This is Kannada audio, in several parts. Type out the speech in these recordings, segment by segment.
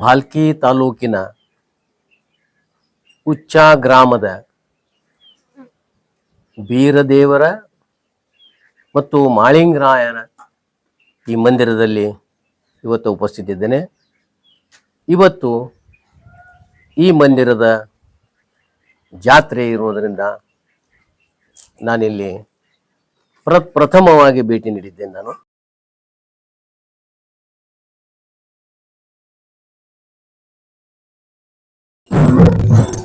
ಭಾಲ್ಕಿ ತಾಲೂಕಿನ ಉಚ್ಚ ಗ್ರಾಮದ ಬೀರದೇವರ ಮತ್ತು ಮಾಳಿಂಗರಾಯನ ಈ ಮಂದಿರದಲ್ಲಿ ಇವತ್ತು ಉಪಸ್ಥಿತಿದ್ದೇನೆ. ಇವತ್ತು ಈ ಮಂದಿರದ ಜಾತ್ರೆ ಇರುವುದರಿಂದ ನಾನಿಲ್ಲಿ ಪ್ರ, ಪ್ರಥಮವಾಗಿ ಭೇಟಿ ನೀಡಿದ್ದೇನೆ ನಾನು.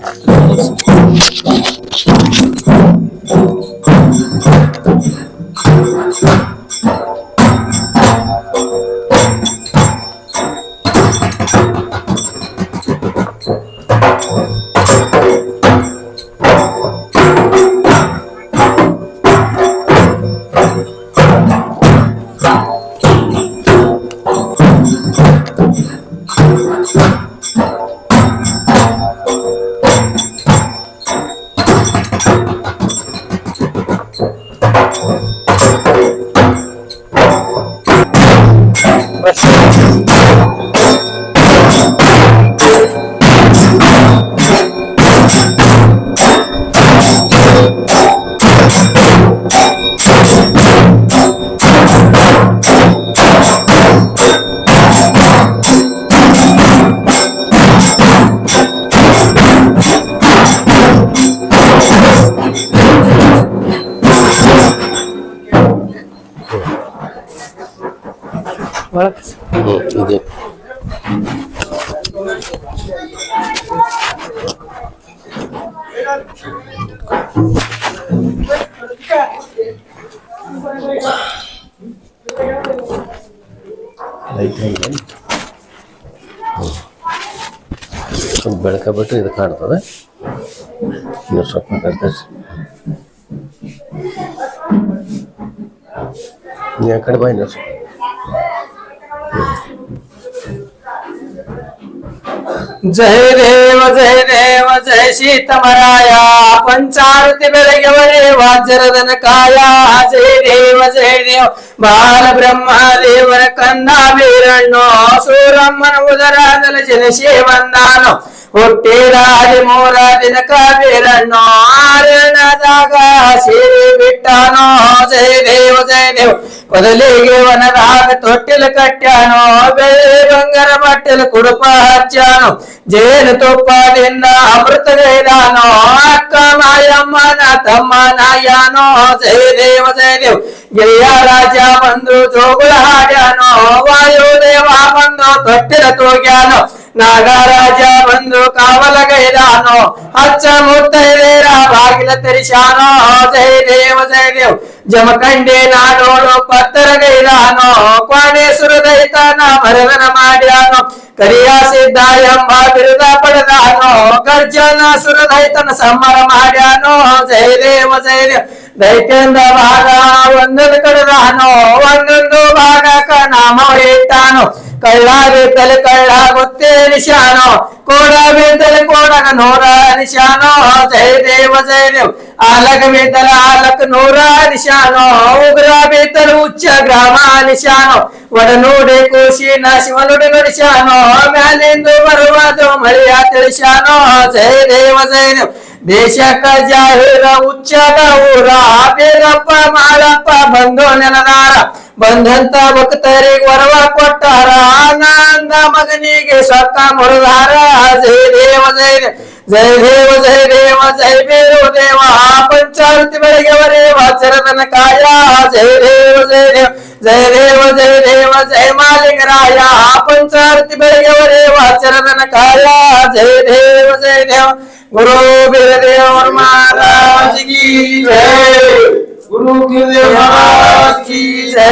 ಹ್ಮ್, ಬಿಟ್ಟು ಇದು ಕಾಣ್ತದೆ ಇನ್ನು ಸ್ವಲ್ಪ ಕರ್ತರಿಸಿ ನೀ ಆ ಕಡೆ ಬಾ ಇನ್ನು ಸ್ವಲ್ಪ ಜಯ ದೇವ ಜಯ ದೇವ ಜಯ ಸೀತಮರಾಯ ಪಂಚಾರತಿ ಬೆಳಗ್ಗೆ ವಾಜ್ರದನ ಕಾಯ ಜಯ ದೇವ ಜಯ ದೇವ ಬಾಲ ಬ್ರಹ್ಮ ದೇವರ ಕಂದ ವೀರಣ್ಣು ಸೂರಮ್ಮನ ಉದರದಲ್ಲಿ ಜನಿಸಿ ಬಂದಾನು ಹುಟ್ಟಿರಾದಿ ಮೂರ ದಿನಕ ವೀರಣ್ಣು ಆರಣದಾಗ ಸೇರಿ ಬಿಟ್ಟಾನೋ ಜಯ ದೇವ ಜಯ ದೇವ ಕೊದಲಿಗೆ ವನದಾಗ ತೊಟ್ಟಿಲು ಕಟ್ಟ್ಯಾನೋ ಬೆಳ್ಳಿ ಬಂಗಾರ ಬಟ್ಟೆಲು ಕುಡುಪ ಹಚ್ಚಾನು ಜೇನು ತುಪ್ಪದಿಂದ ಅಮೃತ ಗೈದಾನೋ ಅಕ್ಕ ಮಾಯಮ್ಮನ ತಮ್ಮ ನಾಯಾನೋ ಜಯ ದೇವ ಜಯ ದೇವ್ ಗೆಳೆಯ ರಾಜ ಬಂದು ಜೋಗುಳ ಹಾಡ್ಯಾನೋ ವಾಯುದೇವ ಬಂದು ತೊಟ್ಟಿಲ ತೂಗ್ಯಾನೋ ನಾಗರಾಜ ಬಂದು ಕಾವಲಗೈದಾನೋ, ಹಚ್ಚ ಮುತ್ತೈದೇರ ಬಾಗಿಲ ತೆರಿಸಾನೋ ಜೈ ದೇವ ಜಯ ದೇವ್. ಜಮಖಂಡೆ ನಾಡೋಳು ಪತ್ತರಗೈದಾನೋ ಕ್ವಾಣೇಶ್ವರ ದೈತನ ಮರದನ ಮಾಡ್ಯಾನೋ, ಕರಿಯ ಸಿದ್ಧ ಎಂಬ ಬಿರುದ ಪಡೆದಾನೋ, ಗರ್ಜನ ಸುರದೈತನ ಸಂಹಾರ ಮಾಡ್ಯಾನೋ ಜಯ ದೇವ ಜಯ ದೇವ್. ದೈತ್ಯಂದ ಭಾಗ ಒಂದೊಂದು ಕಡೆದಾನೋ, ಒಂದೊಂದು ಭಾಗಕ ನಾಮ ಇಟ್ಟಾನೋ ಕಳ್ಳ ಬಿದ್ದಲೆ ಕಳ್ಳ ಗೊತ್ತೇ ನಿಶಾನೋ ಕೋಡ ಬಿದ್ದಲೆ ಕೋಡಗ ನೂರ ನಿಶಾನೋ ಜಯ ದೇವ ಜಯ ದೇವ್ ಆಲಕ ಬಿದ್ದಲ ಆಲಕ ನೂರ ನಿಶಾನೋ ಉಗ್ರ ಬಿದ್ದಲ ಉಚ್ಚ ಗ್ರಾಮ ನಿಶಾನೋ ಒಡನುಡಿ ಕೂಸಿನ ಶಿವನುಡಿ ನುಡಿಶಾನೋ ಮ್ಯಾಲಿಂದು ಬರುವುದು ಮಳೆಯ ತಿಳಿಶಾನೋ ಜಯ ದೇವ ಜಯ ದೇವ್ ದೇಶಕ್ಕ ಜಾಹೀರ ಉಚ್ಚದ ಊರ ಬೀರಪ್ಪ ಮಾಳಪ್ಪ ಬಂದು ನೆಲದಾರ ಬಂದಂತ ಭಕ್ತರಿಗೆ ವರವ ಕೊಟ್ಟಾರ ಆನಂದ ಮಗನಿಗೆ ಸೊಕ್ಕ ಮುರುದಾರ ಜಯ ದೇವ ಜಯ ದೇವ ಜಯ ದೇವ ಜಯ ದೇವ ಜಯ ಬೀರು ದೇವ ಪಂಚಾರತಿ ಬೆಳಗ್ಗೆ ವರೇ ವಾಚರದನ ಕಾಯ ಜಯ ದೇವ ಜಯ ದೇವ ಜಯ ದೇವ ಜಯ ದೇವ ಜಯ ಮಾಲಿಂಗರಾಯ ಪಂಚಾರತಿ ಬೆಳಗ್ಗೆ ವರೇ ವಾಚರದನ ಕಾಯ ಜಯ ದೇವ ಜಯ ದೇವ गुरु बिरदेव महाराज की जय गुरु बिरदेव महाराज की जय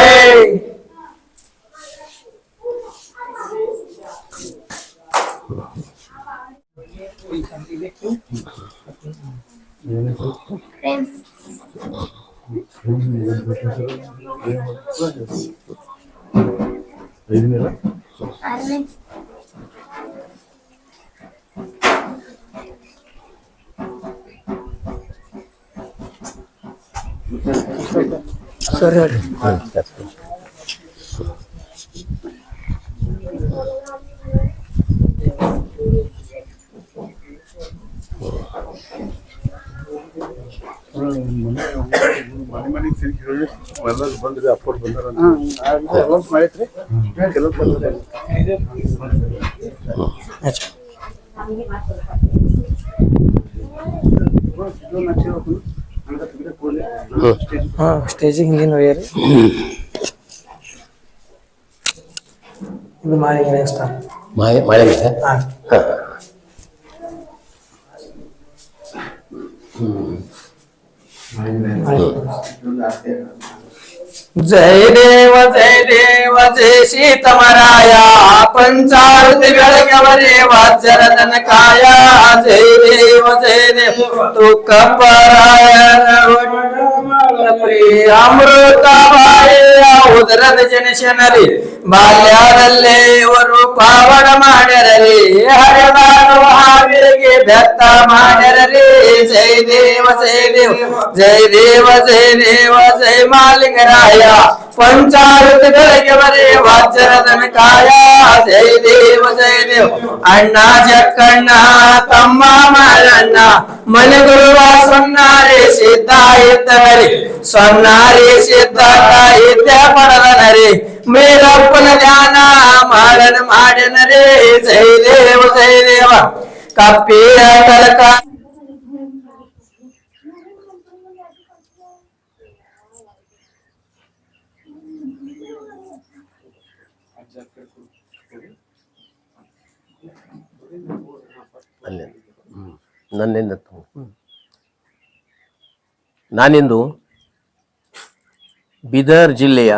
ಸರಿ ಹೇಳಿ ಹ್ಮ್, ಜಾಸ್ತಿ. ಮನೆ ಮನೆ ಮನೆಗೆ ತಿರುಗಿ ಹೇಳಿ ಎಲ್ಲರೂ ಬಂದ್ರಿ ಅಪ್ಪರು ಬಂದಾರ ಕೆಲವೊಂದು ಮಾಡೈತ್ರಿ ಬಂದ್ರೆ. ಹಾ ಸ್ಟೇಜಿಗೆ ಹಿಂದಿನ ಒಯ್ಯರಿ? ಇದು ಮಾಳಿಗೆ ನೆಕ್ಸ್ಟ್ ಮಳೆ ಮಳೆ ಹಾ. ಜಯ ದೇವ ಜಯ ದೇವ ಜಯ ಸೀತಮರಾಯ ಪಂಚಾರುತಿ ಬೆಳಗವರೇ ವಾಜ್ಯರದನ ಕಾಯ ಜಯ ದೇವ ಜಯ ದೇವ ತುಕ್ಕ ಅಮೃತ ಉದರದ ಜನಶನರಿ. ಬಾಲ್ಯದಲ್ಲೇ ಇವರು ಪಾವನ ಮಾಡ್ಯರರಿ. ಹರಿದಾರು ಹಾವಿಗೆ ಬೆತ್ತ ಮಾಡ್ಯರರಿ. ಜೈ ದೇವ ಜೈ ದೇವ ಜೈ ದೇವ ಜೈ ದೇವ ಜಯ ಮಾಲಿಂಗರಾಯ. ಪಂಚಾರುತಿ ಬೆಳಗ್ಗೆ ಬರೇ ವಾಜ್ಯರದನ ಕಾಯ ಜಯ ದೇವ ಜಯ ದೇವ ಅಣ್ಣ ಜಕ್ಕಣ್ಣ ತಮ್ಮ ಮಾರಣ್ಣ ಮನೆಗುರುವ ಸೊನ್ನಾರೆ ಸಿದ್ಧ ಇದ್ದನರಿ ಸೊನ್ನಾರಿ ಸಿದ್ಧ ಇದ್ದ ಪಡದನರಿ ಮೇಲಪ್ಪನ ಧ್ಯಾನ ಮಾಡನ ಮಾಡನರೇ ಜಯ ದೇವ ಜಯ ದೇವ ಕಪ್ಪಿಯ ತಲಕ ನನ್ನಿಂದ ನಾನಿಂದು ಬೀದರ್ ಜಿಲ್ಲೆಯ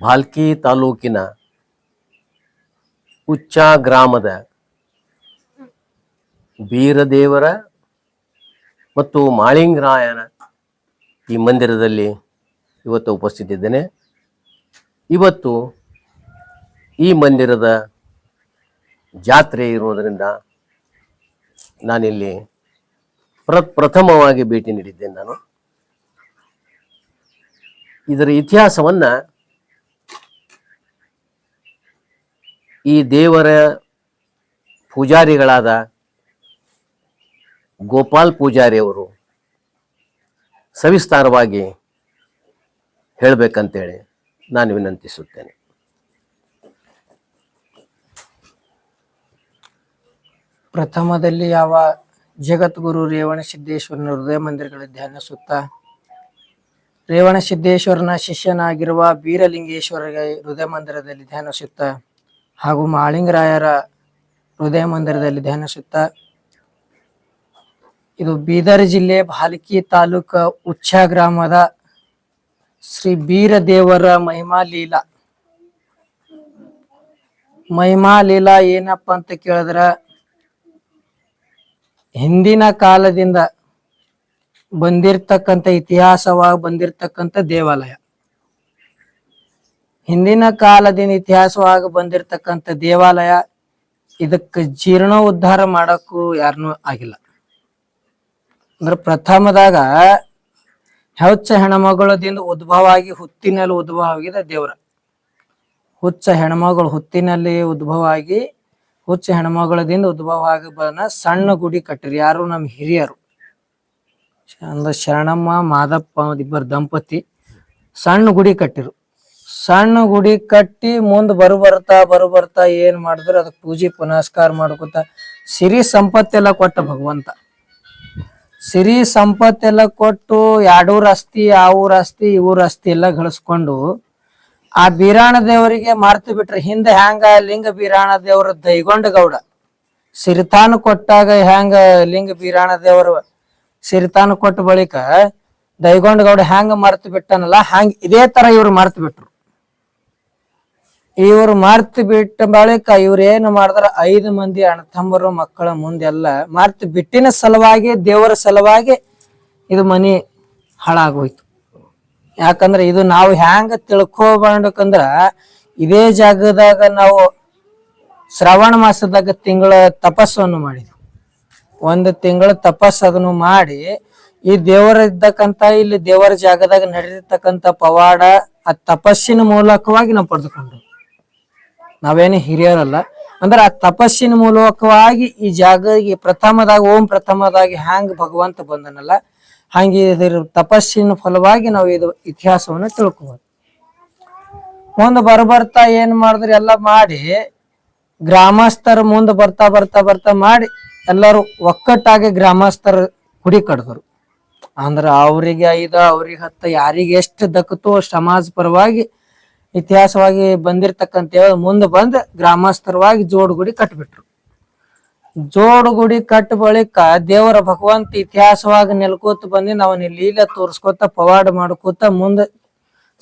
ಭಾಲ್ಕಿ ತಾಲೂಕಿನ ಉಚ್ಚ ಗ್ರಾಮದ ಬೀರದೇವರ ಮತ್ತು ಮಾಳಿಂಗರಾಯನ ಈ ಮಂದಿರದಲ್ಲಿ ಇವತ್ತು ಉಪಸ್ಥಿತಿದ್ದೇನೆ. ಇವತ್ತು ಈ ಮಂದಿರದ ಜಾತ್ರೆ ಇರುವುದರಿಂದ ನಾನಿಲ್ಲಿ ಪ್ರ ಪ್ರಥಮವಾಗಿ ಭೇಟಿ ನೀಡಿದ್ದೇನೆ ನಾನು. ಇದರ ಇತಿಹಾಸವನ್ನು ಈ ದೇವರ ಪೂಜಾರಿಗಳಾದ ಗೋಪಾಲ್ ಪೂಜಾರಿಯವರು ಸವಿಸ್ತಾರವಾಗಿ ಹೇಳಬೇಕಂತೇಳಿ ನಾನು ವಿನಂತಿಸುತ್ತೇನೆ. ಪ್ರಥಮದಲ್ಲಿ ಯಾವ ಜಗದ್ಗುರು ರೇವಣ ಸಿದ್ದೇಶ್ವರನ ಹೃದಯ ಮಂದಿರಗಳ ಧ್ಯಾನಿಸುತ್ತಾ ರೇವಣ ಸಿದ್ದೇಶ್ವರನ ಶಿಷ್ಯನಾಗಿರುವ ಬೀರಲಿಂಗೇಶ್ವರ ಹೃದಯ ಮಂದಿರದಲ್ಲಿ ಧ್ಯಾನಿಸುತ್ತಾ ಹಾಗೂ ಮಾಳಿಂಗರಾಯರ ಹೃದಯ ಮಂದಿರದಲ್ಲಿ ಧ್ಯಾನಿಸುತ್ತಾ ಇದು ಬೀದರ್ ಜಿಲ್ಲೆ ಭಾಲ್ಕಿ ತಾಲೂಕ ಉಚ್ಚ ಗ್ರಾಮದ ಶ್ರೀ ಬೀರದೇವರ ಮಹಿಮಾ ಲೀಲಾ. ಮಹಿಮಾ ಲೀಲಾ ಏನಪ್ಪ ಅಂತ ಕೇಳಿದ್ರ, ಹಿಂದಿನ ಕಾಲದಿಂದ ಬಂದಿರ್ತಕ್ಕಂಥ ಇತಿಹಾಸವಾಗಿ ಬಂದಿರ್ತಕ್ಕಂಥ ದೇವಾಲಯ. ಹಿಂದಿನ ಕಾಲದಿಂದ ಇತಿಹಾಸವಾಗಿ ಬಂದಿರ್ತಕ್ಕಂಥ ದೇವಾಲಯ, ಇದಕ್ಕೆ ಜೀರ್ಣೋದ್ಧಾರ ಮಾಡಕ್ಕೂ ಯಾರನ್ನೂ ಆಗಿಲ್ಲ. ಅಂದ್ರೆ ಪ್ರಥಮದಾಗ ಹೆಚ್ಚ ಹೆಣ್ಮಗಳದಿಂದ ಉದ್ಭವ ಆಗಿ ಹುತ್ತಿನಲ್ಲಿ ಉದ್ಭವ ಆಗಿದೆ ದೇವ್ರ. ಹುಚ್ಚ ಹೆಣ್ಮಗಳು ಹುತ್ತಿನಲ್ಲಿ ಉದ್ಭವ ಆಗಿ ಹುಚ್ಚ ಹೆಣ್ಮಗಳದಿಂದ ಉದ್ಭವ ಆಗಿ ಬನ ಸಣ್ಣ ಗುಡಿ ಕಟ್ಟಿರಿ. ಯಾರು? ನಮ್ಮ ಹಿರಿಯರು. ಅಂದ್ರೆ ಶರಣಮ್ಮ, ಮಾದಪ್ಪ, ಇಬ್ಬರು ದಂಪತಿ. ಸಣ್ಣ ಗುಡಿ ಕಟ್ಟಿರು. ಸಣ್ಣ ಗುಡಿ ಕಟ್ಟಿ ಮುಂದ್ ಬರು ಬರ್ತಾ ಬರು ಬರ್ತಾ ಏನ್ ಮಾಡಿದ್ರು, ಅದಕ್ಕೆ ಪೂಜೆ ಪುನಸ್ಕಾರ ಮಾಡ್ಕೊತ ಸಿರಿ ಸಂಪತ್ತೆಲ್ಲ ಕೊಟ್ಟ ಭಗವಂತ. ಸಿರಿ ಸಂಪತ್ತೆಲ್ಲ ಕೊಟ್ಟು ಎರಡೂರ್ ಆಸ್ತಿ ಆ ಊರ್ ಅಸ್ತಿ, ಇವ್ರ ಅಸ್ತಿ ಎಲ್ಲ ಗಳಿಸ್ಕೊಂಡು ಆ ಬೀರಾಣ ದೇವರಿಗೆ ಮರ್ತು ಬಿಟ್ರೆ ಹಿಂದೆ ಹ್ಯಾಂಗ ಲಿಂಗ ಬೀರಾಣ ದೇವರ ದೈಗೊಂಡ ಗೌಡ. ಸಿರಿತಾನ ಕೊಟ್ಟಾಗ ಹ್ಯಾಂಗ ಲಿಂಗ ಬೀರಾಣ ದೇವರು ಸಿರಿತಾನ ಕೊಟ್ಟ ಬಳಿಕ ದೈಗೊಂಡ ಗೌಡ ಹ್ಯಾಂಗ ಮರ್ತು ಬಿಟ್ಟನಲ್ಲ, ಹ್ಯಾಂಗ ಇದೇ ತರ ಇವ್ರು ಮರ್ತು ಬಿಟ್ರು. ಇವ್ರು ಮರ್ತು ಬಿಟ್ಟ ಬಳಿಕ ಇವ್ರು ಏನು ಮಾಡಿದ್ರ? ಐದು ಮಂದಿ ಅಣ್ಣತಮ್ಮರು ಮಕ್ಕಳ ಮುಂದೆಲ್ಲ ಮರ್ತು ಬಿಟ್ಟಿನ ಸಲುವಾಗಿ, ದೇವರ ಸಲುವಾಗಿ ಇದು ಮನಿ ಹಾಳಾಗೋಯ್ತು. ಯಾಕಂದ್ರೆ ಇದು ನಾವು ಹ್ಯಾಂಗ ತಿಳ್ಕೊಬಂಡ್ರ ಇದೇ ಜಾಗದಾಗ ನಾವು ಶ್ರಾವಣ ಮಾಸದಾಗ ತಿಂಗಳ ತಪಸ್ಸನ್ನು ಮಾಡಿದ್ವಿ. ಒಂದು ತಿಂಗಳ ತಪಸ್ಸನ್ನು ಮಾಡಿ ಈ ದೇವರ ಇದ್ದಕ್ಕಂತ ಇಲ್ಲಿ ದೇವರ ಜಾಗದಾಗ ನಡೆದಿರ್ತಕ್ಕಂಥ ಪವಾಡ ಆ ತಪಸ್ಸಿನ ಮೂಲಕವಾಗಿ ನಾವು ಪಡೆದುಕೊಂಡ್ವಿ. ನಾವೇನು ಹಿರಿಯರಲ್ಲ. ಅಂದ್ರೆ ಆ ತಪಸ್ಸಿನ ಮೂಲಕವಾಗಿ ಈ ಜಾಗ ಈ ಪ್ರಥಮದಾಗ, ಓಂ ಪ್ರಥಮದಾಗಿ ಹ್ಯಾಂಗ್ ಭಗವಂತ ಬಂದನಲ್ಲ, ಹಾಗೆ ಇದರ ತಪಸ್ಸಿನ ಫಲವಾಗಿ ನಾವು ಇದು ಇತಿಹಾಸವನ್ನು ತಿಳ್ಕೋಬಹುದು ಮುಂದೆ ಬರ್ಬರ್ತಾ ಏನ್ ಮಾಡಿದ್ರೆ ಎಲ್ಲ ಮಾಡಿ, ಗ್ರಾಮಸ್ಥರ ಮುಂದೆ ಬರ್ತಾ ಬರ್ತಾ ಬರ್ತಾ ಮಾಡಿ, ಎಲ್ಲರೂ ಒಕ್ಕಟ್ಟಾಗಿ ಗ್ರಾಮಸ್ಥರ ಗುಡಿ ಕಡ್ದರು ಅಂದ್ರ ಅವರಿಗೆ ಐದ, ಅವ್ರಿಗೆ ಹತ್ತ, ಯಾರಿಗೆ ಎಷ್ಟು ದಕ್ಕತೋ ಸಮಾಜ ಪರವಾಗಿ ಇತಿಹಾಸವಾಗಿ ಬಂದಿರತಕ್ಕಂತ ಮುಂದೆ ಬಂದು ಗ್ರಾಮಸ್ಥರವಾಗಿ ಜೋಡುಗುಡಿ ಕಟ್ಬಿಟ್ರು. ಜೋಡುಗುಡಿ ಕಟ್ಟ ಬಳಿಕ ದೇವರ ಭಗವಂತ ಇತಿಹಾಸವಾಗಿ ನೆಲ್ಕೋತ ಬಂದು ಅವನ ಲೀಲೆ ತೋರಿಸ್ಕೋತ ಪವಾಡ ಮಾಡ್ಕೋತ ಮುಂದೆ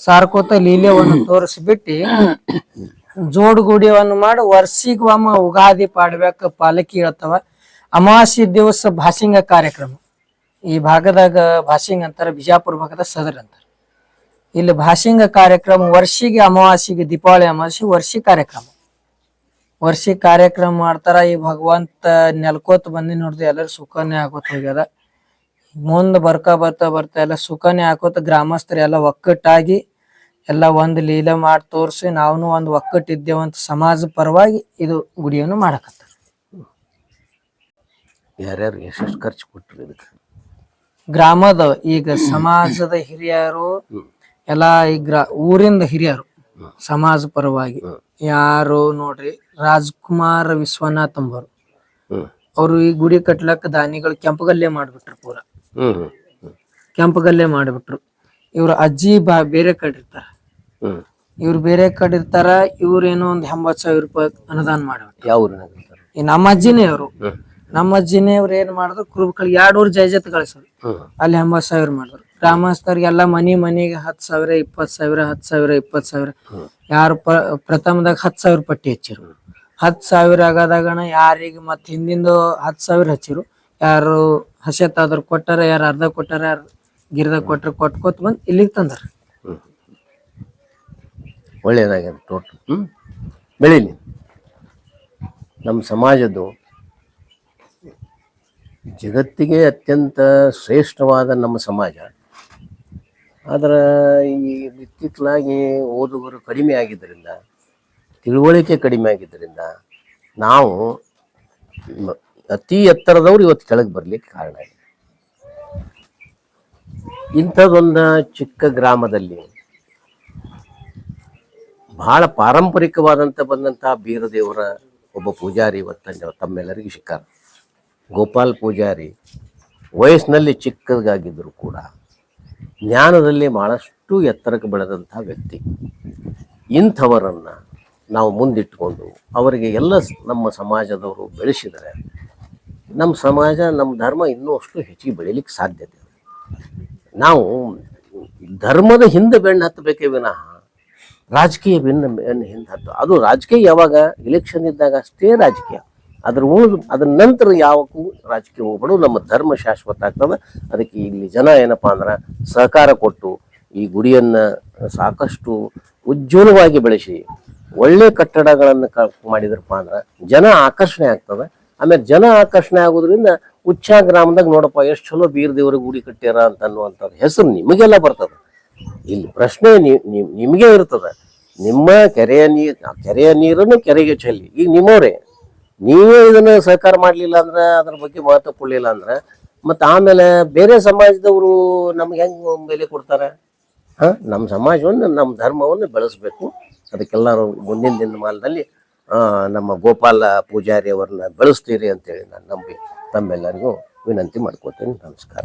ಸಾರ್ಕೋತ ಲೀಲೆವನ್ನು ತೋರಿಸ್ಬಿಟ್ಟು ಜೋಡುಗುಡಿಯವನ್ನು ಮಾಡಿ ವರ್ಷಿಗೆ ಒಮ್ಮ ಉಗಾದಿ ಪಾಡ್ಬೇಕ ಪಾಲಕಿ ಹೇಳ್ತಾವ. ಅಮಾವಾಸ್ಯೆ ದಿವಸ ಭಾಷಿಂಗ ಕಾರ್ಯಕ್ರಮ. ಈ ಭಾಗದಾಗ ಭಾಷಿಂಗ್ ಅಂತಾರ ಬಿಜಾಪುರ ಭಾಗದ ಸದರ್ ಅಂತಾರ ಇಲ್ಲಿ ಭಾಷಿಂಗ ಕಾರ್ಯಕ್ರಮ ವರ್ಷಿಗೆ ಅಮಾವಾಸ್ಯೆಗೆ ದೀಪಾವಳಿ ಅಮಾವಾಸ್ಯೆ ವರ್ಷಿ ಕಾರ್ಯಕ್ರಮ. ವರ್ಷಿ ಕಾರ್ಯಕ್ರಮ ಮಾಡ್ತಾರ ಈ ಭಗವಂತ ನೆಲ್ಕೋತ ಬಂದಿ ನೋಡಿದ್ರೆ ಎಲ್ಲರೂ ಸುಖನೇ ಆಗೋತ್ ಹೋಗ್ಯದ ಮುಂದ್ ಬರ್ತಾ ಬರ್ತಾ ಬರ್ತಾ ಎಲ್ಲ ಸುಖನೇ ಹಾಕೋತ ಗ್ರಾಮಸ್ಥರು ಎಲ್ಲ ಒಕ್ಕಟ್ಟಾಗಿ ಎಲ್ಲ ಒಂದ್ ಲೀಲೆ ಮಾಡಿ ತೋರಿಸಿ ನಾವು ಒಂದು ಒಕ್ಕಟ್ಟಿದ್ದೇವಂತ ಸಮಾಜ ಪರವಾಗಿ ಇದು ಗುಡಿಯನ್ನು ಮಾಡಕತ್ತಾರ. ಯಾರ್ಯಾರು ಎಷ್ಟು ಖರ್ಚು ಕೊಟ್ಟರು ಇದಕ್ಕೆ? ಗ್ರಾಮದ ಈಗ ಸಮಾಜದ ಹಿರಿಯರು ಎಲ್ಲ ಈ ಗ್ರಾ ಊರಿಂದ ಹಿರಿಯರು ಸಮಾಜ ಪರವಾಗಿ. ಯಾರು ನೋಡ್ರಿ ರಾಜ್ಕುಮಾರ್ ವಿಶ್ವನಾಥ್ ಅಂಬರು. ಅವರು ಈ ಗುಡಿ ಕಟ್ಲಕ್ಕ ದಾನಿಗಳು ಕೆಂಪುಗಲ್ಲೆ ಮಾಡ್ಬಿಟ್ರು ಪೂರ. ಕೆಂಪಗಲ್ಲೇ ಮಾಡಿಬಿಟ್ರು. ಇವ್ರ ಅಜ್ಜಿ ಬಾ ಬೇರೆ ಕಡೆ ಇರ್ತಾರ. ಇವ್ರು ಬೇರೆ ಕಡೆ ಇರ್ತಾರ ಇವ್ರೇನೋ ಒಂದ್ ಎಂಬತ್ ಸಾವಿರ ರೂಪಾಯಿ ಅನುದಾನ ಮಾಡ್ಬಿಟ್ರು. ಈ ನಮ್ಮ ಅಜ್ಜಿನೇ ಅವರು ನಮ್ಮ ಅಜ್ಜಿನೆಯವ್ರು ಏನ್ ಮಾಡಿದ್ರು ಕುರುಬಕಳಿಗೆ ಎರಡೂರು ಜೈಜತ್ ಗಳಿಸೋರು ಅಲ್ಲಿ ಎಂಬತ್ ಸಾವಿರ ಮಾಡಿದ್ರು. ಗ್ರಾಮಸ್ಥರಿಗೆಲ್ಲ ಮನಿ ಮನಿಗೆ ಹತ್ ಸಾವಿರ ಇಪ್ಪತ್ ಸಾವಿರ ಹತ್ ಸಾವಿರ ಇಪ್ಪತ್ ಸಾವಿರ. ಯಾರು ಪ್ರಥಮದಾಗ ಹತ್ ಸಾವಿರ ಪಟ್ಟಿ ಹಚ್ಚಿರು. ಹತ್ ಸಾವಿರ ಆಗದಾಗಣ ಯಾರಿಗೆ ಮತ್ ಹಿಂದಿಂದು ಹತ್ ಸಾವಿರ ಹಚ್ಚಿರು. ಯಾರು ಹಸೆತ್ತಾದ್ರು ಕೊಟ್ಟಾರ ಯಾರು ಅರ್ಧ ಕೊಟ್ಟಾರ ಯಾರು ಗಿರ್ದ ಕೊಟ್ರ ಕೊಟ್ಕೋತ್ ಬಂದ್ ಇಲ್ಲಿಗೆ ತಂದ್ರ. ಒಳ್ಳೇದಾಗ ಟೋಟಲ್ ಹ್ಮ್. ಬೆಳೀಲಿ. ನಮ್ಮ ಸಮಾಜದ್ದು ಜಗತ್ತಿಗೆ ಅತ್ಯಂತ ಶ್ರೇಷ್ಠವಾದ ನಮ್ಮ ಸಮಾಜ. ಆದರೆ ಈ ಇತ್ತಿತ್ತಲಾಗಿ ಓದುಗರು ಕಡಿಮೆ ಆಗಿದ್ದರಿಂದ, ತಿಳುವಳಿಕೆ ಕಡಿಮೆ ಆಗಿದ್ದರಿಂದ ನಾವು ಅತಿ ಎತ್ತರದವ್ರು ಇವತ್ತು ಕೆಳಗೆ ಬರಲಿಕ್ಕೆ ಕಾರಣ ಇದೆ. ಇಂಥದ್ದೊಂದು ಚಿಕ್ಕ ಗ್ರಾಮದಲ್ಲಿ ಬಹಳ ಪಾರಂಪರಿಕವಾದಂಥ ಬಂದಂಥ ಬೀರದೇವರ ಒಬ್ಬ ಪೂಜಾರಿ ಇವತ್ತು ತಮ್ಮೆಲ್ಲರಿಗೂ ಸಿಕ್ಕಾರ ಗೋಪಾಲ್ ಪೂಜಾರಿ ವಯಸ್ಸಿನಲ್ಲಿ ಚಿಕ್ಕದಾಗಿದ್ದರೂ ಕೂಡ ಜ್ಞಾನದಲ್ಲಿ ಭಾಳಷ್ಟು ಎತ್ತರಕ್ಕೆ ಬೆಳೆದಂಥ ವ್ಯಕ್ತಿ. ಇಂಥವರನ್ನು ನಾವು ಮುಂದಿಟ್ಟುಕೊಂಡು ಅವರಿಗೆ ಎಲ್ಲ ನಮ್ಮ ಸಮಾಜದವರು ಬೆಳೆಸಿದರೆ ನಮ್ಮ ಸಮಾಜ, ನಮ್ಮ ಧರ್ಮ ಇನ್ನೂ ಅಷ್ಟು ಹೆಚ್ಚಿಗೆ ಬೆಳೀಲಿಕ್ಕೆ ಸಾಧ್ಯತೆ. ನಾವು ಧರ್ಮದ ಹಿಂದೆ ಬೆನ್ನು ಹತ್ತಬೇಕೇ ವಿನಃ ರಾಜಕೀಯ ಬೆನ್ನು ಬೆನ್ನು ಹಿಂದೆ ಹತ್ತು. ಅದು ರಾಜಕೀಯ ಯಾವಾಗ? ಇಲೆಕ್ಷನ್ ಇದ್ದಾಗ ಅಷ್ಟೇ ರಾಜಕೀಯ. ಅದ್ರ ಉಳಿದು, ಅದ್ರ ನಂತರ ಯಾವಕ್ಕೂ ರಾಜಕೀಯ ಹೋಗ್ಬೇಡ, ನಮ್ಮ ಧರ್ಮ ಶಾಶ್ವತ ಆಗ್ತದೆ. ಅದಕ್ಕೆ ಇಲ್ಲಿ ಜನ ಏನಪ್ಪ ಅಂದ್ರೆ ಸಹಕಾರ ಕೊಟ್ಟು ಈ ಗುಡಿಯನ್ನ ಸಾಕಷ್ಟು ಉಜ್ವಲವಾಗಿ ಬೆಳೆಸಿ, ಒಳ್ಳೆ ಕಟ್ಟಡಗಳನ್ನು ಮಾಡಿದ್ರಪ್ಪ ಅಂದ್ರೆ ಜನ ಆಕರ್ಷಣೆ ಆಗ್ತದೆ. ಆಮೇಲೆ ಜನ ಆಕರ್ಷಣೆ ಆಗೋದ್ರಿಂದ ಉಚ್ಚ ಗ್ರಾಮದಾಗ ನೋಡಪ್ಪ, ಎಷ್ಟು ಚಲೋ ಬೀರ್ ದೇವ್ರ ಗುಡಿ ಕಟ್ಟ್ಯಾರ ಅಂತ ಅನ್ನುವಂಥದ್ದು ಹೆಸರು ನಿಮಗೆಲ್ಲ ಬರ್ತದೆ. ಇಲ್ಲಿ ಪ್ರಶ್ನೆ ನಿಮಗೆ ಇರ್ತದೆ. ನಿಮ್ಮ ಕೆರೆಯ ನೀರು ಕೆರೆಯ ನೀರನ್ನು ಕೆರೆಗೆ ಚೆಲ್ಲಿ, ಈಗ ನಿಮ್ಮವ್ರೆ ನೀವೇ ಇದನ್ನ ಸಹಕಾರ ಮಾಡಲಿಲ್ಲ ಅಂದ್ರೆ ಅದ್ರ ಬಗ್ಗೆ ಮಹತ್ವ ಕೊಡ್ಲಿಲ್ಲ ಅಂದ್ರೆ, ಮತ್ತೆ ಆಮೇಲೆ ಬೇರೆ ಸಮಾಜದವರು ನಮ್ಗೆ ಹೆಂಗ್ ಬೆಲೆ ಕೊಡ್ತಾರೆ? ಹಾ? ನಮ್ಮ ಸಮಾಜವನ್ನು ನಮ್ಮ ಧರ್ಮವನ್ನು ಬೆಳೆಸ್ಬೇಕು. ಅದಕ್ಕೆಲ್ಲರೂ ಮುಂದಿನ ದಿನಮಾನದಲ್ಲಿ ನಮ್ಮ ಗೋಪಾಲ ಪೂಜಾರಿ ಅವರನ್ನ ಬೆಳೆಸ್ತೀರಿ ಅಂತೇಳಿ ನಾನು ನಂಬಿ ತಮ್ಮೆಲ್ಲರಿಗೂ ವಿನಂತಿ ಮಾಡ್ಕೊತೀನಿ. ನಮಸ್ಕಾರ.